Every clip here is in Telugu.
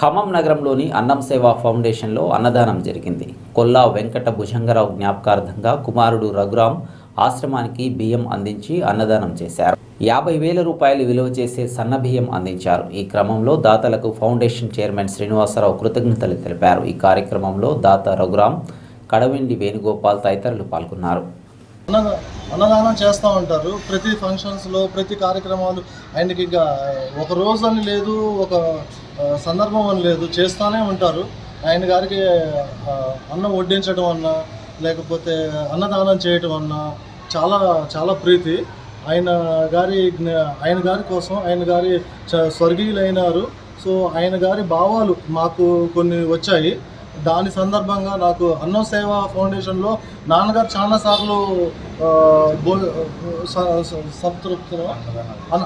ఖమ్మం నగరంలోని అన్నం సేవా ఫౌండేషన్లో అన్నదానం జరిగింది. కొల్లా వెంకట భుజంగరావు జ్ఞాపకార్థంగా కుమారుడు రఘురాం ఆశ్రమానికి బియ్యం అందించి అన్నదానం చేశారు. యాభై వేల రూపాయలు విలువ చేసే సన్న బియ్యం అందించారు. ఈ క్రమంలో దాతలకు ఫౌండేషన్ చైర్మన్ శ్రీనివాసరావు కృతజ్ఞతలు తెలిపారు. ఈ కార్యక్రమంలో దాత రఘురాం కడవెండి వేణుగోపాల్ తదితరులు పాల్గొన్నారు. అన్నదానం చేస్తూ ఉంటారు. ప్రతి ఫంక్షన్స్లో ప్రతి కార్యక్రమాలు ఆయనకి ఇంకా ఒక రోజు అని లేదు ఒక సందర్భం అని లేదు. చేస్తూనే ఉంటారు. ఆయన గారికి అన్నం వడ్డించడం అన్నా లేకపోతే అన్నదానం చేయటం అన్నా చాలా చాలా ప్రీతి. ఆయన గారి ఆయన గారి కోసం ఆయన గారి చ- స్వర్గీయులైనారు. సో ఆయన గారి భావాలు మాకు కొన్ని వచ్చాయి. దాని సందర్భంగా నాకు అన్న సేవ ఫౌండేషన్లో నాన్నగారు చాలాసార్లు ఆ, సంతృప్తిలో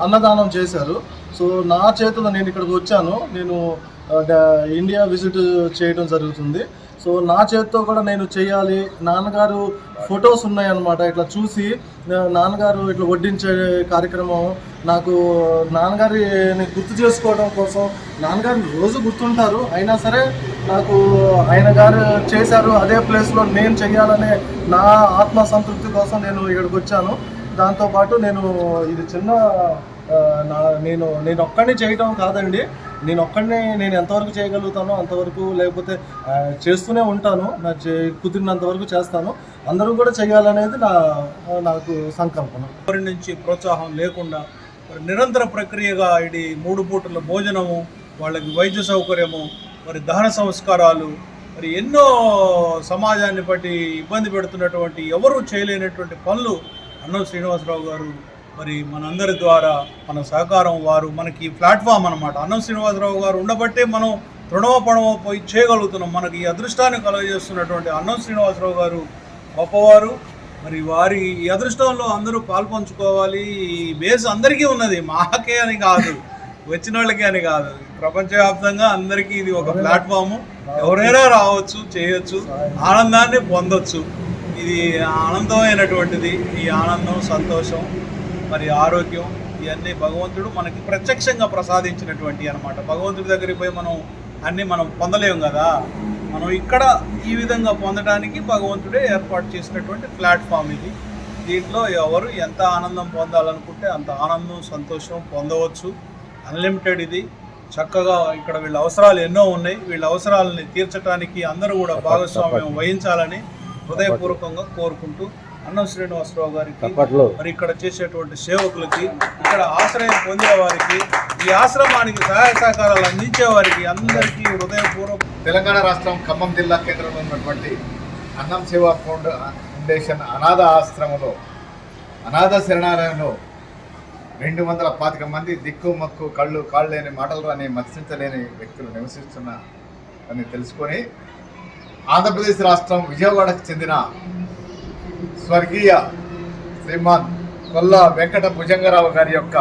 అన్నదానం చేశారు. సో నా చేతిలో నేను ఇక్కడికి వచ్చాను. నేను ఇండియా విజిట్ చేయడం జరుగుతుంది. సో నా చేతితో కూడా నేను చేయాలి. నాన్నగారు ఫొటోస్ ఉన్నాయన్నమాట. ఇట్లా చూసి నాన్నగారు ఇట్లా వడ్డించే కార్యక్రమం నాకు నాన్నగారిని గుర్తు చేసుకోవడం కోసం నాన్నగారిని రోజు గుర్తుంటారు. అయినా సరే నాకు ఆయన గారు చేశారు అదే ప్లేస్లో నేను చెయ్యాలనే నా ఆత్మ సంతృప్తి కోసం నేను ఇక్కడికి వచ్చాను. దాంతోపాటు నేను ఇది చిన్న నా నేను నేను ఒక్కడిని చేయటం కాదండి. నేను ఒక్కడిని నేను ఎంతవరకు చేయగలుగుతానో అంతవరకు లేకపోతే చేస్తూనే ఉంటాను. నా చే కుదిరినంత వరకు చేస్తాను. అందరూ కూడా చేయాలనేది నా నాకు సంకల్పన ఎవరి నుంచి ప్రోత్సాహం లేకుండా నిరంతర ప్రక్రియగా ఇది మూడు పూటల భోజనము వాళ్ళకి వైద్య సౌకర్యము మరి దహన సంస్కారాలు మరి ఎన్నో సమాజాన్ని బట్టి ఇబ్బంది పెడుతున్నటువంటి ఎవరు చేయలేనటువంటి పనులు అన్నం శ్రీనివాసరావు గారు మరి మనందరి ద్వారా మన సహకారం వారు మనకి ప్లాట్ఫామ్ అనమాట అన్నం శ్రీనివాసరావు గారు ఉండబట్టే మనం తృణవ పడవ పోయి చేయగలుగుతున్నాం. మనకి ఈ అదృష్టాన్ని కలుగజేస్తున్నటువంటి అన్నం శ్రీనివాసరావు గారు గొప్పవారు. మరి వారి ఈ అదృష్టంలో అందరూ పాల్పంచుకోవాలి ఈ బేస్ అందరికీ ఉన్నది. మాకే అని కాదు. వచ్చిన వాళ్ళకి అని కాదు. ప్రపంచవ్యాప్తంగా అందరికీ ఇది ఒక ప్లాట్ఫామ్. ఎవరైనా రావచ్చు చేయొచ్చు. ఆనందాన్ని పొందొచ్చు. ఇది ఆనందమైనటువంటిది. ఈ ఆనందం సంతోషం మరి ఆరోగ్యం ఇవన్నీ భగవంతుడు మనకి ప్రత్యక్షంగా ప్రసాదించినటువంటి అన్నమాట. భగవంతుడి దగ్గరికి పోయి మనం అన్నీ మనం పొందలేము కదా. మనం ఇక్కడ ఈ విధంగా పొందడానికి భగవంతుడే ఏర్పాటు చేసినటువంటి ప్లాట్ఫామ్ ఇది. దీంట్లో ఎవరు ఎంత ఆనందం పొందాలనుకుంటే అంత ఆనందం సంతోషం పొందవచ్చు. అన్లిమిటెడ్ ఇది. చక్కగా ఇక్కడ వీళ్ళ అవసరాలు ఎన్నో ఉన్నాయి. వీళ్ళ అవసరాలని తీర్చడానికి అందరూ కూడా భాగస్వామ్యం వహించాలని హృదయపూర్వకంగా కోరుకుంటూ అన్నం శ్రీనివాసరావు గారికి మరి ఇక్కడ చేసేటువంటి సేవకులకి ఇక్కడ ఆశ్రయం పొందిన వారికి ఈ ఆశ్రమానికి సహాయ సహకారాలు అందించే వారికి అందరికీ హృదయపూర్వక తెలంగాణ రాష్ట్రం ఖమ్మం జిల్లా కేంద్రంలో ఉన్నటువంటి అన్నం సేవా ఫౌండ్ ఫౌండేషన్ అనాథ ఆశ్రమంలో అనాథ శరణాలయంలో రెండు వందల పాతిక మంది దిక్కు మక్కు కళ్ళు కాళ్ళు లేని మాటలు రాని మత్స్యంచలేని వ్యక్తులు నివసిస్తున్న అని తెలుసుకొని ఆంధ్రప్రదేశ్ రాష్ట్రం విజయవాడకు చెందిన స్వర్గీయ శ్రీమాన్ కొల్ల వెంకట భుజంగరావు గారి యొక్క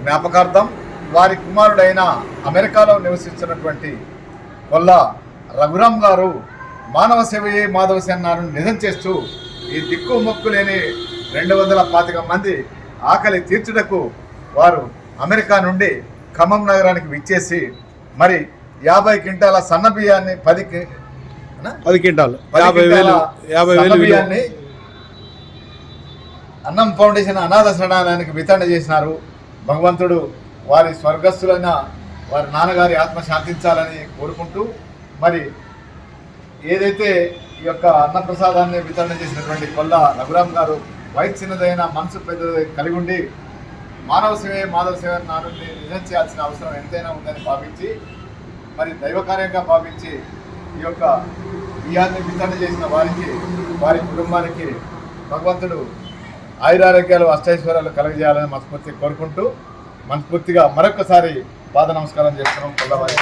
జ్ఞాపకార్థం వారి కుమారుడైన అమెరికాలో నివసిస్తున్నటువంటి కొల్ల రఘురామ్ గారు మానవ సేవయే మాధవ సేనాను నిజం చేస్తూ ఈ దిక్కు మొక్కు లేని రెండు వందల పాతిక మంది ఆకలి తీర్చుటకు వారు అమెరికా నుండి ఖమ్మం నగరానికి విచ్చేసి మరి యాభై క్వింటాల సన్న బియ్యాన్ని పది? పది క్వింటాలు పది యాభై వేలు క్వింటాల యాభై సన్న వేలు విలువ. బియ్యాన్ని అన్నం ఫౌండేషన్ అనాథ శరణాలయానికి వితరణ చేసినారు భగవంతుడు వారి స్వర్గస్థులైన వారి నాన్నగారి ఆత్మ శాంతించాలని కోరుకుంటూ మరి ఏదైతే ఈ యొక్క అన్నప్రసాదాన్ని వితరణ చేసినటువంటి కొల్ల రఘురాం గారు వయసు చిన్నదైన మనసు పెద్దది కలిగి ఉండి మానవ సేవే మాధవ సేవ నానుని నిజం చేయాల్సిన అవసరం ఎంతైనా ఉందని భావించి మరి దైవకార్యంగా భావించి ఈ యొక్క బియ్యాన్ని వితరణ చేసిన వారికి వారి కుటుంబానికి భగవంతుడు ఆయురారోగ్యాలు అష్టైశ్వర్యాలు కలగజేయాలని మనస్ఫూర్తి కోరుకుంటూ మనస్ఫూర్తిగా మరొకసారి పాద నమస్కారం చేస్తున్నాం. కొల్లవారి